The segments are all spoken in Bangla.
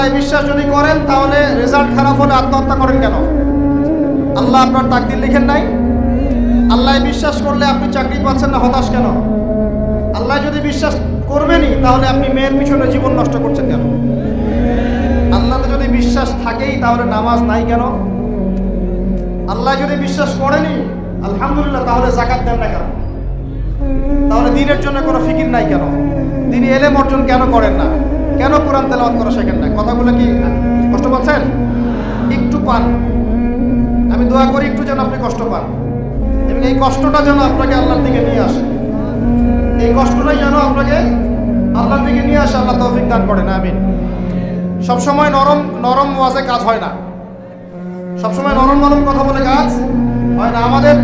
আল্লাহ বিশ্বাস যদি করেন, তাহলে রেজাল্ট খারাপ হলে আত্মহত্যা করেন কেন? আল্লাহ আপনার তাকদির লিখেন নাই? আল্লাহ বিশ্বাস করলে আপনি চাকরি পাচ্ছেন না, হতাশ কেন? আল্লাহ যদি বিশ্বাস করবেনই, তাহলে আপনি মেয়ের পিছনে জীবন নষ্ট করছেন কেন? আল্লাহতে যদি বিশ্বাস থাকেই, তাহলে নামাজ নাই কেন? আল্লাহ যদি বিশ্বাস করেনি আলহামদুলিল্লাহ, তাহলে জাকাত দেন না কেন? তাহলে দিনের জন্য কোনো ফিকির নাই কেন? তিনি এলেম অর্জন কেন করেন না? কেন কোরআন তেলাওয়াত করা শেখেন না? কথাগুলো কি কষ্ট পাচ্ছেন? একটু পান। আমি দোয়া করি একটু যেন আপনি কষ্ট পান। এবং এই কষ্টটা যেন আপনাকে আল্লাহর দিকে নিয়ে আসে। এই কষ্টটাই যেন আপনাকে আল্লাহর দিকে নিয়ে আসে, আল্লাহ তৌফিক দান করেন, আমিন। সবসময় নরম নরম ওয়াজে কাজ হয় না। সবসময় নরম নরম কথা বলে কাজ হয় না। আমাদের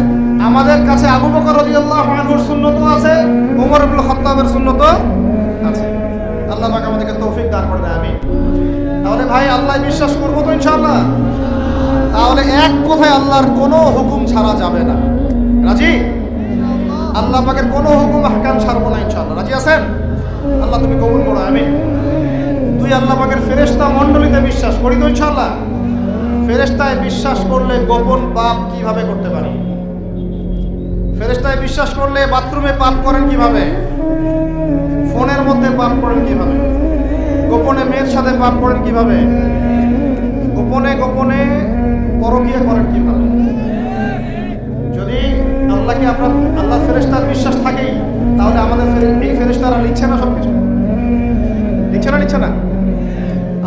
আমাদের কাছে আবু বকর রাদিয়াল্লাহু আনহুর সুন্নতও আছে, ওমর ইবনে খাত্তাবের সুন্নতও আছে আল্লাহ পাক আমাদেরকে তৌফিক দান করেন আমিন। তাহলে ভাই, আল্লাহ বিশ্বাস করব তো ইনশাআল্লাহ? তাহলে এক কথায় আল্লাহর কোনো হুকুম ছাড়া যাবে না। রাজি? আল্লাহ পাকের কোনো হুকুম হাকাম ছাড়বো না ইনশাআল্লাহ। রাজি আছেন? আল্লাহ তুমি কবুল করো, আমিন। তুই আল্লাহ পাকের ফেরেশতা মণ্ডলীতে বিশ্বাস করি তো ইনশাআল্লাহ? ফেরেশতায় বিশ্বাস করলে গোপন পাপ কীভাবে করতে পারি? ফেরেশতায় বিশ্বাস করলে বাথরুমে পাপ করেন কীভাবে? ফোনের মধ্যে পাপ করেন কীভাবে? গোপনে মেয়ের সাথে পাপ করেন কীভাবে? গোপনে গোপনে পরকিয়া করেন কীভাবে? যদি আল্লাহকে আপনার আল্লাহ ফেরেশতার বিশ্বাস থাকেই, তাহলে আমাদের এই ফেরেশতারা লিখছে না সব কিছু না লিখছে না?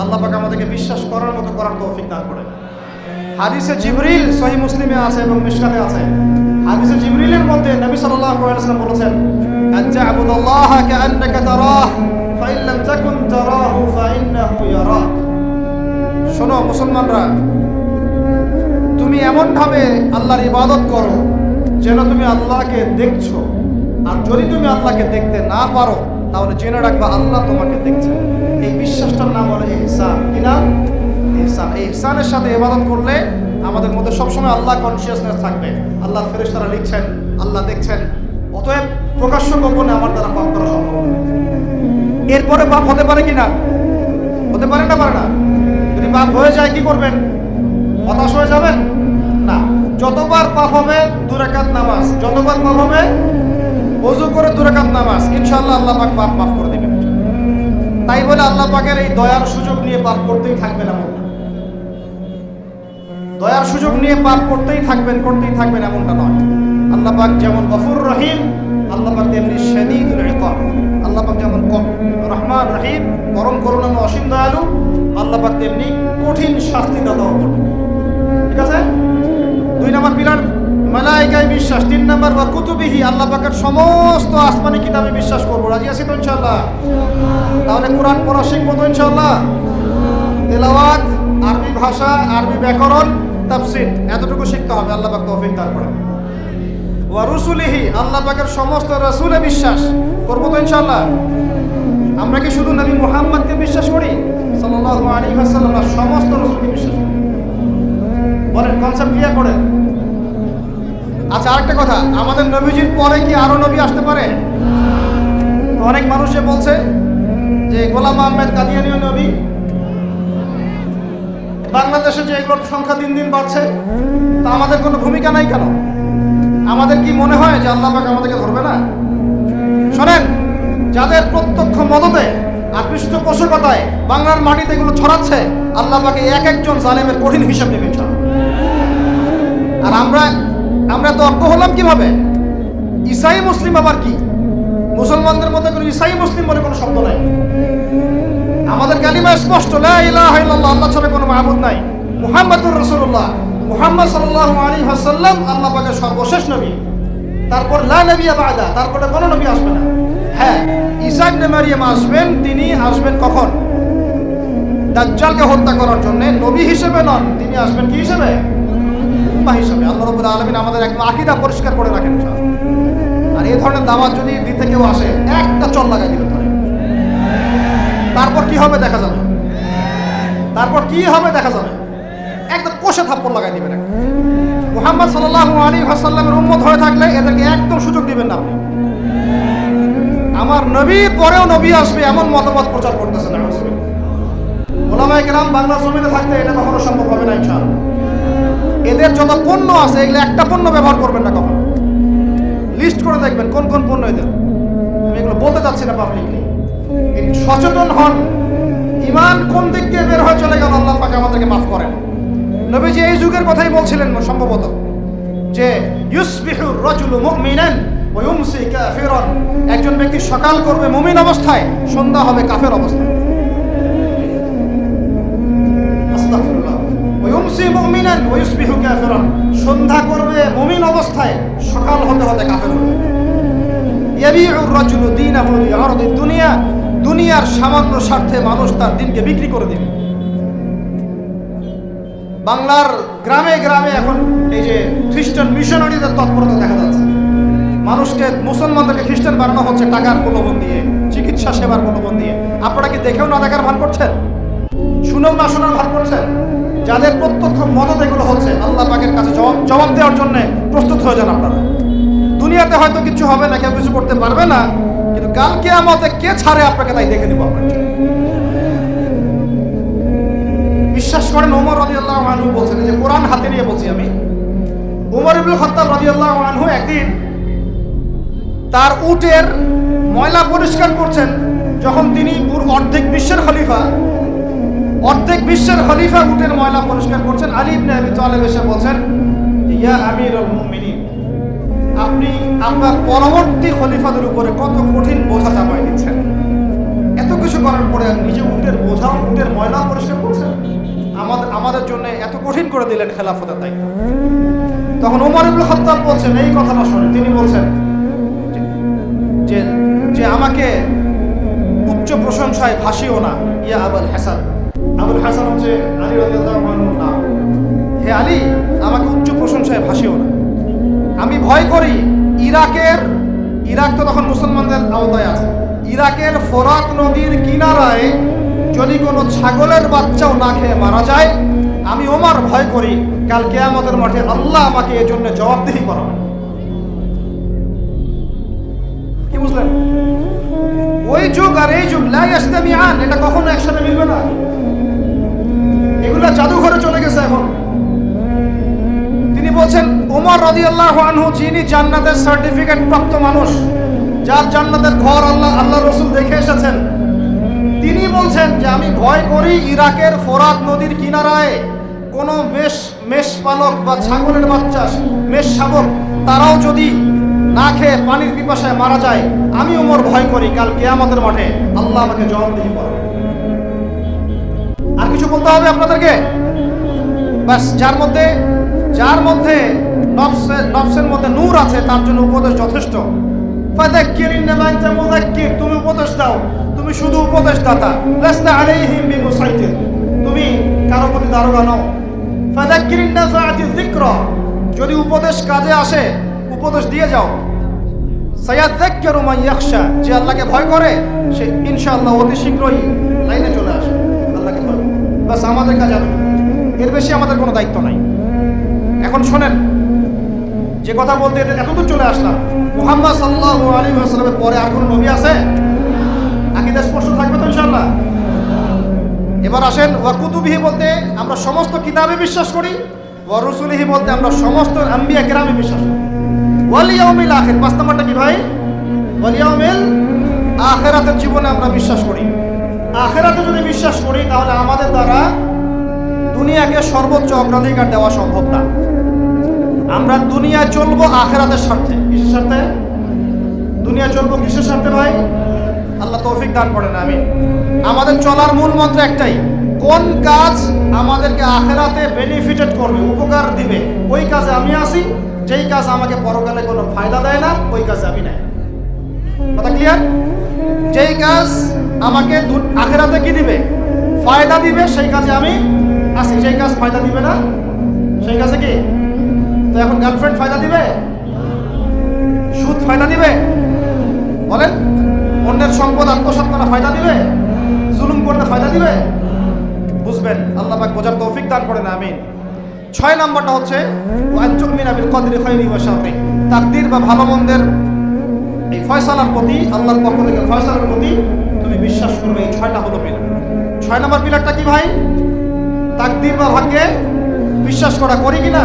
আল্লাহ পাক আমাদেরকে বিশ্বাস করার মতো করার তৌফিক দান করে হাদিসে জিবরিল সহি মুসলিমে আছে এবং মিশকাতে আছে। হাদিসে জিবরিলের মধ্যে নবী সাল্লাল্লাহু আলাইহি ওয়াসাল্লাম বলেছেন, আন তা'বুদাল্লাহা কাআন্নাকা তারাহ, ফাইন লাম তাকুন তারাহু ফাইন্নাহু ইয়ারাক. শোনো মুসলমানরা, তুমি এমন ভাবে আল্লাহর ইবাদত করো যেন তুমি আল্লাহকে দেখছ। আর যদি তুমি আল্লাহকে দেখতে না পারো, তাহলে জেনে রাখবা আল্লাহ তোমাকে দেখছে। এই বিশ্বাসটার নাম হলো ইহসান কি নাম? ইহসান এই সাথে ইবাদত করলে আমাদের মধ্যে সবসময় আল্লাহ কনসিয়াসনেস থাকবে। আল্লাহ ফেরেশতারা লিখছেন, আল্লাহ দেখছেন। অতএব প্রকাশ্য গোপনে আমার দ্বারা পাপ করা সম্ভব এরপরে পাপ হতে পারে কি না? হতে পারে না পারে না। যদি পাপ হয়ে যায়, কি করবেন? হতাশ হয়ে যাবেন? না। যতবার পাপ হবে, দুরাকাত নামাজ। যতবার পাপ হবে, ওযু করে দুরাকাত নামাজ। ইনশাআল্লাহ আল্লাহ পাক পাপ মাফ করে দেবেন। তাই বলে আল্লাহ পাকের এই দয়ার সুযোগ নিয়ে পাপ করতেই থাকবেন এমন না। দয়ার সুযোগ নিয়ে পাপ করতেই থাকবেন করতেই থাকবেন এমনটা নয়। আল্লাহ পাক যেমন গফুর রহিম আল্লাহ পাক তেমনি শাদীদুল ইকাব আল্লাহ পাক যেমন রহমান রহিম, পরম করুণাময় অসীম দয়ালু আল্লাহ পাক তেমনি কঠিন শাস্তি দাতাও বটে। ঠিক আছে? দুই নম্বর পিলার, মালাইকায় বিশ্বাস। তিন নম্বর বা কুতুবিহি আল্লাহ পাকের সমস্ত আসমানি কিতাবে বিশ্বাস করব। রাজি আছি তো ইনশাল্লাহ তাহলে কোরআন পড়া শিখব তো ইনশাল্লাহ তেলাওয়াত, আরবি ভাষা, আরবি ব্যাকরণ তাফসির, এতটুকু শিখতে হবে, আল্লাহ পাক তৌফিক দান করেন। ওয়া রুসুলিহি, আল্লাহ পাকের সমস্ত রাসূলে বিশ্বাস। করব তো ইনশাআল্লাহ। আমরা কি শুধু নবী মুহাম্মদকে বিশ্বাস করি? সাল্লাল্লাহু আলাইহি ওয়াসাল্লাম সমস্ত রাসূলকে বিশ্বাস করি। বলেন কনসেপ্ট ক্লিয়ার করেন আচ্ছা আরেকটা কথা। আমাদের নবীজির পরে কি আরও নবী আসতে পারে? অনেক মানুষে বলছে যে, গোলাম আহমেদ কাদিয়ানীয় নবী বাংলাদেশে যে এগুলোর সংখ্যা দিন দিন বাড়ছে, তা আমাদের কোনো ভূমিকা নাই কেন? আমাদের কি মনে হয় যে আল্লাহ পাক আমাদেরকে ধরবে না? শোনেন, যাদের প্রত্যক্ষ মদতে আর পৃষ্ঠপোষকতায় বাংলার মাটিতে এগুলো ছড়াচ্ছে, আল্লাহ পাকে এক একজন জালেমের কঠিন হিসাব নেবে। আর আমরা আমরা তো অজ্ঞ হলাম কীভাবে? ইসাই মুসলিম আবার কি? মুসলমানদের মধ্যে কোনো ইসাই মুসলিম বলে কোনো শব্দ নাই। আমাদের কালিমা স্পষ্ট আল্লাহ ছাড়া কোনো মাহবুদ নাই। মুহাম্মাদুর রসুল্লাহ মুহাম্মদ সাল্লাল্লাহু আলাইহি ওয়াসাল্লাম, আল্লাহ পাকের সর্বশেষ নবী। তারপর লা নবিয়া বাদা, তারপরে কোনো নবী আসবে না। হ্যাঁ ঈসা ইবনে মারিয়াম আসবেন, তিনি আসবেন কখন? দাজ্জালকে হত্যা করার জন্য, নবী হিসেবে নন, তিনি আসবেন কি হিসেবে? উম্মাহ হিসেবে। আল্লাহ রাব্বুল আলামিন আমাদের এক আকীদা পরিষ্কার করে রাখেন আর এই ধরনের দাওয়াত যদি দিতে কেউ আসে, একটা চল লাগাই ধরে তারপর কি হবে দেখা যাবে। তারপর কি হবে দেখা যাবে। একদম কষে থাপ্পড় লাগাই দিবেন একটা। মুহাম্মদ সাল্লাল্লাহু আলাইহি ওয়াসাল্লামের উম্মত হয়ে থাকলে এদেরকে একদম সুযোগ দিবেন না আপনি। আমার নবী পরেও নবী আসবে এমন মতামত প্রচার করতেছেন ওলামা ওলামায়ে কেরাম বাংলা জমিনে থাকতে এটা কখনো সম্ভব হবে না, ইনশাআল্লাহ। এদের যত পণ্য আছে, এগুলো একটা পণ্য ব্যবহার করবেন না কখনো। লিস্ট করে দেখবেন কোন কোন পণ্য এদের। আমি এগুলো বলতে চাচ্ছি না পাবলিকলি সচেতন হন। ইমান কোন দিক দিয়ে বের হয়ে চলে গেল, আল্লাহ পাকে আমাদেরকে মাফ করেন। নবীজি এই যুগের কথাই বলছিলেন সম্ভবত যে ইউসবিহুর রাজুলু মুমিনান ওয়া ইউমসি কাফিরান। একজন ব্যক্তি সকাল করবে মুমিন অবস্থায়, সন্ধ্যা হবে কাফের অবস্থায়। আস্তাগফিরুল্লাহ। ওয়া ইউমসি মুমিনান ওয়া ইউসবিহু কাফিরান। সন্ধ্যা করবে মুমিন অবস্থায়, সকাল হতে হতে কাফের হবে। ইয়াবিউর রাজুলু দীনাহু লিআরদি দুনিয়া দুনিয়ার সামান্য স্বার্থে মানুষ তার দিনকে বিক্রি করে দেবে। বাংলার গ্রামে গ্রামে এখন এই যে খ্রিস্টান মিশনারিদের তৎপরতা দেখা যাচ্ছে। মানুষকে, মুসলমানদেরকে খ্রিস্টান বানানো হচ্ছে টাকার প্রলোভন দিয়ে, চিকিৎসা সেবার প্রলোভন দিয়ে। আপনারা কি দেখেও না দেখার ভান করছেন? শুনেও না শোনার ভান করছেন? যাদের প্রত্যক্ষ মদত এগুলো হচ্ছে, আল্লাহ পাকের কাছে জবাব জবাব দেওয়ার জন্য প্রস্তুত হয়ে যান আপনারা। দুনিয়াতে হয়তো কিছু হবে না, কেউ কিছু করতে পারবে না কালকে আমাদের কে ছাড়ে আপনাকে তাই দেখে দিব আপনার। বিশ্বাস করেন, ওমর রাদিয়াল্লাহু আনহু বলছেন যে কোরআন হাতে নিয়ে বলছি আমি, ওমর ইবনুল খাত্তাব রাদিয়াল্লাহু আনহু একদিন তার উটের ময়লা পরিষ্কার করছেন, যখন তিনি অর্ধেক বিশ্বের খলিফা, অর্ধেক বিশ্বের খলিফা উটের ময়লা পরিষ্কার করছেন আলী ইবনে আবি তালেব এসে বলছেন, ইয়া আমিরুল মুমিনিন আপনি আপনার পরবর্তী খলিফাদের উপরে কত কঠিন বোঝা চাপাই দিচ্ছেন? এত কিছু করার পরে নিজে উটের বোঝাও উটের ময়লা পরিষ্কার করছেন? আমাদের আমাদের জন্য এত কঠিন করে দিলেন খেলাফতের দায়িত্ব। তখন উমর ইবুল খত্তাব বলছেন, এই কথাটা শুনে তিনি বলছেন যে- যে আমাকে উচ্চ প্রশংসায় ভাসিও না, ইয়া আবুল হাসান। আবুল হাসান হচ্ছে আলী রাদিয়াল্লাহু আনহুর নাম। হে আলী, আমাকে উচ্চ প্রশংসায় ভাসিও না। আমি ভয় করি। ইরাকের, ইরাক তো তখন মুসলমানদের আওতায় আছে। ইরাকের ফোরাত নদীর কিনারায় যদি কোনো ছাগলের বাচ্চাও না খেয়ে মারা যায়, আমি ওমার ভয় করি। কাল কেয়ামতের মাঠে আল্লাহ আমাকে এই জন্য জবাবদিহি করাবে কি বুঝলেন? ওই যুগ আর এই যুগ লাই আন এটা কখনো একসাথে মিলবে না। এগুলা জাদুঘরে চলে গেছে এখন। তিনি বলছেন ওমর রাদিয়াল্লাহু আনহু, যিনি জান্নাতের সার্টিফিকেট প্রাপ্ত মানুষ, যার জান্নাতের ঘর আল্লাহ আল্লাহ রসুল দেখে এসেছেন, তিনি বলছেন যে আমি ভয় করি ইরাকের ফোরাত নদীর কিনারায় কোনো মেষ মেষ পালক বা ছাগলের বাচ্চা, মেষ শাবক, তারাও যদি না খেয়ে পানির পিপাসায় মারা যায়, আমি ওমর ভয় করি কাল কেয়ামতের মাঠে। আল্লাহ আমাকে জবাবদিহি করবে আর কিছু বলতে হবে আপনাদেরকে? বাস যার মধ্যে যার মধ্যে নফসের নফসের মধ্যে নূর আছে, তার জন্য উপদেশ যথেষ্ট। তুমি উপদেশ দাও। তুমি শুধু উপদেশ দাতা তুমি কারও প্রতি দারোগা নও। যদি উপদেশ কাজে আসে, উপদেশ দিয়ে যাও। যে আল্লাহকে ভয় করে, সে ইনশাআল্লাহ অতি শীঘ্রই লাইনে চলে আসবে। আল্লাহকে ভয়। বাস আমাদের কাজ। এর বেশি আমাদের কোনো দায়িত্ব নাই। এখন শোনেন যে কথা বলতে এটা এতদূর চলে আসলাম। মুহাম্মদ সাল্লাহ আলাইহি ওয়াসাল্লামের পরে আর কোনো নবী আছে? আকিদা স্পষ্ট থাকবে তো ইনশাআল্লাহ? এবার আসেন, ওয়া কুতুবিহি বলতে আমরা সমস্ত কিতাবে বিশ্বাস করি, ওয়া রুসুলিহি বলতে আমরা সমস্ত আম্বিয়া কেরামে বিশ্বাস করি। ওয়াল ইয়াউমিল আখির, পাঁচ নাম্বারটা কি ভাই? ওয়াল ইয়াউমিল আখিরাতের জীবনে আমরা বিশ্বাস করি। আখিরাতে যদি বিশ্বাস করি, তাহলে আমাদের দ্বারা দুনিয়াকে সর্বোচ্চ অগ্রাধিকার দেওয়া সম্ভব না। আমরা দুনিয়া চলবো আখেরাতের স্বার্থে। কিসের স্বার্থে? দুনিয়া চলবো কিসের স্বার্থে ভাই? আল্লাহ তৌফিক দান করেন আমি আমাদের চলার মূল মন্ত্র একটাই, কোন কাজ আমাদেরকে আখেরাতে বেনিফিটেড করবে, উপকার দিবে, ওই কাজে আমি আসি যেই কাজ আমাকে পরকালে কোনো ফায়দা দেয় না, ওই কাজে আমি নাই। কথা ক্লিয়ার যেই কাজ আমাকে আখেরাতে কি দিবে? ফায়দা দিবে, সেই কাজে আমি আসি যেই কাজ ফায়দা দিবে না, সেই কাজে কি? তো এখন গার্লফ্রেন্ড ফায়দা দিবে? সুদ ফায়দা দিবে? বলেন, অন্যের সম্পদ আত্মসাৎ করা ফায়দা দিবে? জুলুম করলে ফায়দা দিবে? বুঝবেন, আল্লাহ পাক বোঝার তৌফিক দান করেন, আমিন। ছয় নাম্বারটা হচ্ছে, ওয়ান তুমিনা বিল কদরি শাররি। তাকদীর বা ভালো মন্দের এই ফয়সালার প্রতি, আল্লাহর পক্ষ থেকে ফয়সালার প্রতি তুমি বিশ্বাস করবে, এই ছয়টা হলো মেন ছয় নম্বর পিলারটা কি ভাই? তাকদির বা ভাগ্যে বিশ্বাস করা করি কিনা?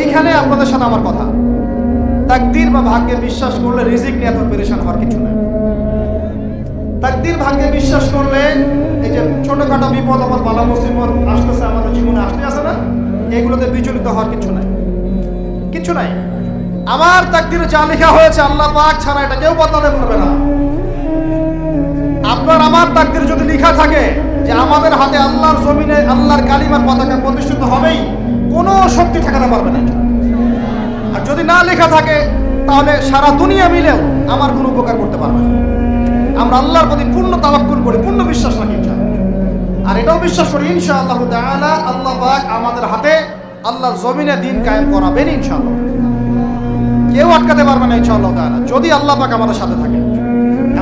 এইখানে আপনাদের সাথে আমার কথা। তাকদির বা ভাগ্যে বিশ্বাস করলে রিজিক নিয়ে এত পেরেশান হওয়ার কিছু নেই। তাকদির, ভাগ্যে বিশ্বাস করলে এই যে ছোটখাটো বিপদ আপদ বালা মুসিবত আসতেছে, আমাদের জীবনে আসতে আসে না, এগুলোতে বিচলিত হওয়ার কিছু নাই। কিছু নাই। আমার তাকদিরে যা লেখা হয়েছে আল্লাহ পাক ছাড়া এটা কেউ বদলাতে পারবে না। আপনার আমার তাকদির যদি লেখা থাকে যে আমাদের হাতে আল্লাহর জমিনে, আল্লাহর কালিমার পতাকা প্রতিষ্ঠিত হবেই কোনো শক্তি ঠেকাতে পারবে না। আর যদি না লেখা থাকে, তাহলে সারা দুনিয়া মিলেও আমার কোনো উপকার করতে পারবে না। আমরা আল্লাহর প্রতি পূর্ণ তাওয়াক্কুল করি, পূর্ণ বিশ্বাস রাখি আর এটাও বিশ্বাস করি, ইনশাআল্লাহ তাআলা আল্লাহ আমাদের হাতে আল্লাহর জমিনে দিন কায়েম করাবেন ইনশাআল্লাহ। কেউ আটকাতে পারবে না ইনশাআল্লাহ তাআলা, যদি আল্লাহ পাক আমাদের সাথে থাকে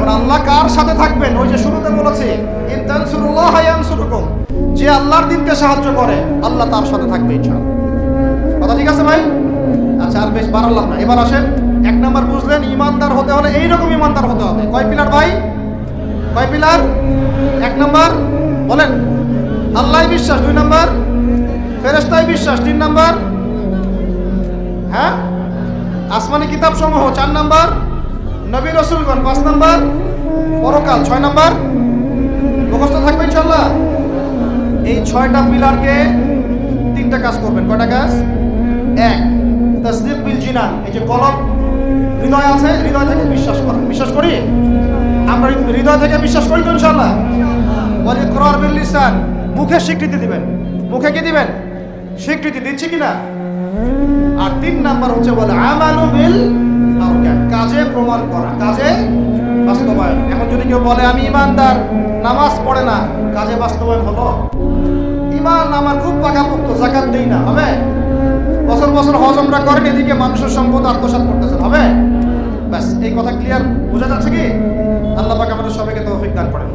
এবার আল্লাহ কার সাথে থাকবেন? ওই যে শুরুতে বলেছে, ইন তানসুরুল্লাহ ইয়ানসুরুকুম। যে আল্লাহর দিনকে সাহায্য করে, আল্লাহ তার সাথে থাকবে ইনশাআল্লাহ। কথা ঠিক আছে ভাই? আচ্ছা আর বেশ, বাড়ালাম না। এবার আসেন, এক নাম্বার বুঝলেন, ইমানদার হতে হলে এইরকম ইমানদার হতে হবে। কয় পিলার ভাই? কয় পিলার? এক নাম্বার, বলেন। আল্লাহ বিশ্বাস, দুই নাম্বার। ফেরেস্তায় বিশ্বাস, তিন নাম্বার। হ্যাঁ? আসমানি কিতাব সমূহ চার নাম্বার। নবী রসুলগণ পাঁচ নাম্বার, পরকাল ছয় নাম্বার। মুখস্থ থাকবে ইনশাল্লাহ এই ছয়টা পিলারকে তিনটা কাজ করবেন। কয়টা কাজ? এক, তসদিক বিল জিনান। এই যে কলম, হৃদয় আছে, হৃদয় থেকে বিশ্বাস করেন। বিশ্বাস করি? আমরা হৃদয় থেকে বিশ্বাস করি তো ইনশাল্লাহ বলি ক্রর বিল লিসান। মুখে স্বীকৃতি দিবেন। মুখে কি দিবেন? স্বীকৃতি দিচ্ছি কিনা? আর তিন নাম্বার হচ্ছে, বলে, আমালু বিল আরকান। কাজে প্রমাণ করা, কাজে বাস্তবায়ন। এখন যদি কেউ বলে, আমি ইমানদার, নামাজ পড়ে না, কাজে বাস্তবায়ন হলো? ইমান আমার খুব পাকাপোক্ত, জাকাত দিই না, হবে? বছর বছর হজমরা করেন, এদিকে মানুষের সম্পদ আত্মসাত করতেছেন, হবে? ব্যাস, এই কথা ক্লিয়ার বোঝা যাচ্ছে কি? আল্লাহ পাক আমাদের সবাইকে তৌফিক দান করেন।